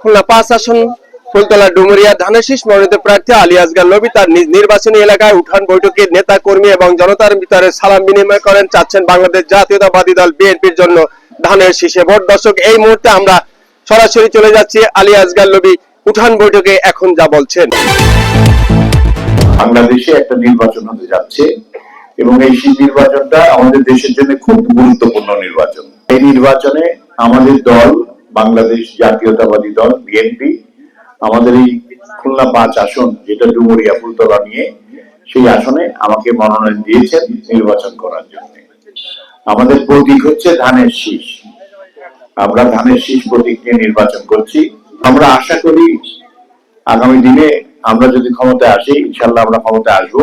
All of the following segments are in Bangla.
খুলনা পাঁচ আসন, ফুলতলা ডুমুরিয়া ধানেশিস মনোনীত প্রার্থী আলী আসগার নবী তার নির্বাচনী এলাকায় উঠান বৈঠকে নেতা কর্মী এবং জনতার ভিতরে সালাম বিনিময় করেন, চাচ্ছেন বাংলাদেশ জাতীয়তাবাদী দল বিএনপির জন্য ধানের শীষে ভোট। দর্শক, এই মুহূর্তে আমরা সরাসরি চলে যাচ্ছি আলী আসগার নবী উঠান বৈঠকে, এখন যা বলছেন। বাংলাদেশে একটা নির্বাচন হতে যাচ্ছে এবং এই নির্বাচনটা আমাদের দেশের জন্য খুব গুরুত্বপূর্ণ নির্বাচন। এই নির্বাচনে আমাদের দল বাংলাদেশ জাতীয়তাবাদী দল, বিএনপি। আমাদের এই খুলনা পাঁচ আসন, যেটা ডুমুরিয়া, ফুলতলা নিয়ে, সেই আসনে আমাকে মনোনয়ন দিয়েছেন নির্বাচন করার জন্য। আমাদের প্রতীক হচ্ছে ধানের শীষ। আমরা ধানের শীষ প্রতীক নিয়ে নির্বাচন করছি। আমরা আশা করি আগামী দিনে আমরা যদি ক্ষমতায় আসি ইনশাল্লাহ আমরা ক্ষমতায় আসব।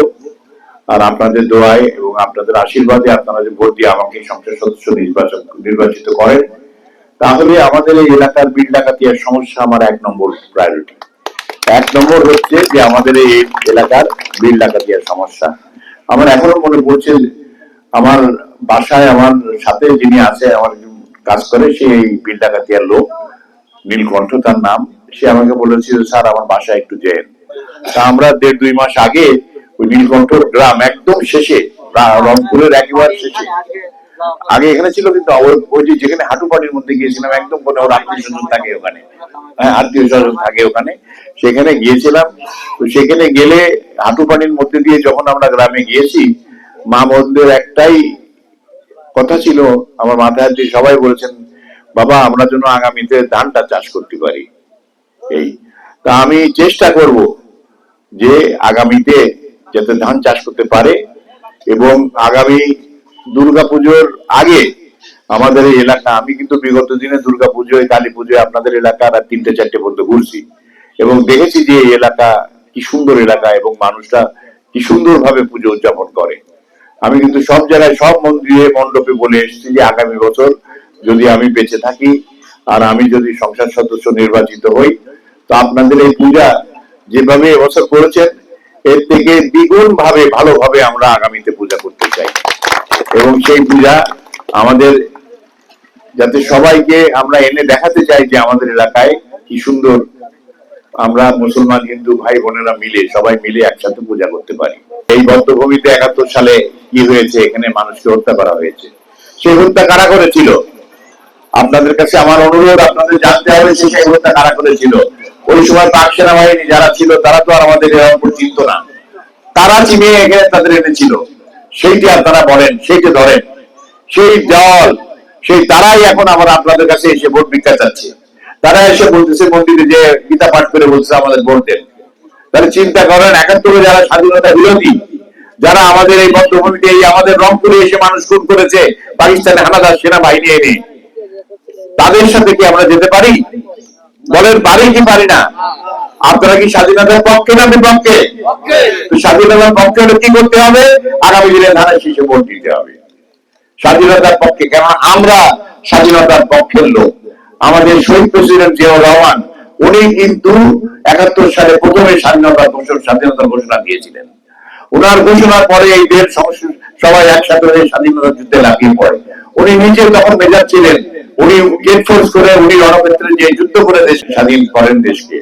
আর আপনাদের দোয়ায় এবং আপনাদের আশীর্বাদে আপনারা যে ভোট দিয়ে আমাকে সংসদ সদস্য নির্বাচন নির্বাচিত করেন তাহলে আমাদের এই এলাকার বিল ডাকাতিয়ার সমস্যা আমার এক নম্বর প্রায়োরিটি এক নম্বর হচ্ছে যে আমাদের এই এলাকার বিল ডাকাতিয়ার সমস্যা। আমার এখনও মনে পড়ছে আমার বাসায় আমার সাথে যিনি আছে, আমার কাজ করে সেই বিল ডাকাতিয়ার লোক, নীলকণ্ঠ তার নাম। সে আমাকে বলেছিল, স্যার, আমার বাসায় একটু যেন। তা আমরা দেড় দুই মাস আগে ওই নীলকণ্ঠ গ্রাম একদম শেষে রংপুরের একেবারে শেষে আগে এখানে ছিল কিন্তু ওই- যে যেখানে হাঁটু পানির মধ্যে গিয়েছিলাম, একদম মনে ওর আত্মীয় স্বজন থাকে ওখানে। হ্যাঁ আত্মীয় স্বজন থাকে ওখানে। সেখানে গিয়েছিলাম। তো সেখানে গেলে হাঁটু পানির মধ্যে দিয়ে যখন আমরা গ্রামে গিয়েছি, মা বোনদের একটাই কথা ছিল, আমার মাথায় দিয়ে সবাই বলেছেন, বাবা, আমরা যেন আগামীতে ধানটা চাষ করতে পারি। এই। তা আমি চেষ্টা করব যে আগামীতে যাতে ধান চাষ করতে পারে এবং আগামী দুর্গাপুজোর আগে আমাদের এই এলাকা, আমি কিন্তু বিগত দিনে দুর্গাপুজোয় কালী পুজোয় আপনাদের এলাকার আর তিনটে চারটে পর্যন্ত ঘুরছি। এবং দেখেছি যে এই এলাকা কি সুন্দর এলাকা এবং মানুষরা কি সুন্দরভাবে পুজো উদযাপন করে। আমি কিন্তু সব জায়গায়, সব মন্দিরে, মণ্ডপে বলে এসেছি যে আগামী বছর যদি আমি বেঁচে থাকি আর আমি যদি সংসদ সদস্য নির্বাচিত হই, তো আপনাদের এই পূজা যেভাবে এবছর করেছেন, এর থেকে দ্বিগুণ ভাবে ভালোভাবে আমরা আগামীতে এবং সেই পূজা আমাদের যাতে সবাইকে আমরা এনে দেখাতে চাই যে আমাদের এলাকায় কি সুন্দর আমরা মুসলমান, হিন্দু ভাই বোনেরা মিলে, সবাই মিলে একসাথে পূজা করতে পারি। এই বদ্ধভূমিতে একাত্তর সালে কি হয়েছে, এখানে মানুষকে হত্যা করা হয়েছে। সেই হত্যা কারা করেছিল? আপনাদের কাছে আমার অনুরোধ, আপনাদের জানতে হবে সেই হত্যা কারা করেছিল। ওই সময় পাক সেনাবাহিনী যারা ছিল, তারা তো আর আমাদের এরকম চিনত না। তারা চিনিয়ে এখানে তাদের এনেছিল। সেইটি আপনারা বলেন, সেইটি ধরেন। সেই দল, সেই তারাই এখন আবার আপনাদের কাছে এসে ভোট ভিক্ষা চাচ্ছে। তারা এসে বলতেছে মন্দিরে যে গীতা পাঠ করে বলছে আমাদের ভোট তাহলে চিন্তা করেন, একাত্তরে যারা স্বাধীনতা বিরোধী, যারা আমাদের এই বদ্ধভূমিতে, এই আমাদের রংপুরে এসে মানুষ খুন করেছে, পাকিস্তানে হানাদার সেনাবাহিনী এনে, তাদের সাথে কি আমরা যেতে পারি? বলেন, পারি কি পারি না? আপনারা কি স্বাধীনতার পক্ষে না বিপক্ষে? স্বাধীনতার পক্ষে হলে কি করতে হবে? আগামী দিনে ধানের শীষে ভোট দিতে হবে। স্বাধীনতার পক্ষে কেন আমরা স্বাধীনতার পক্ষের লোক? আমাদের শহীদ প্রেসিডেন্ট জিয়াউর রহমান উনি কিন্তু একাত্তর সালে প্রথমে স্বাধীনতা ঘোষণা স্বাধীনতার ঘোষণা দিয়েছিলেন। ওনার ঘোষণার পরে এই দেশ সবাই একসাথে হয়ে স্বাধীনতা যুদ্ধে লাফিয়ে পড়ে। উনি নিজে তখন মেজাজ ছিলেন উনি গেট ফোর্স করে উনি রণক্ষেত্রে যে যুদ্ধ করে দেশ স্বাধীন করেন দেশকে।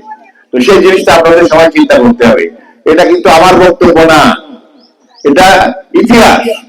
তো সেই জিনিসটা আপনাদের সবাই চিন্তা করতে হবে। এটা কিন্তু আমার বক্তব্য না। এটা ইতিহাস।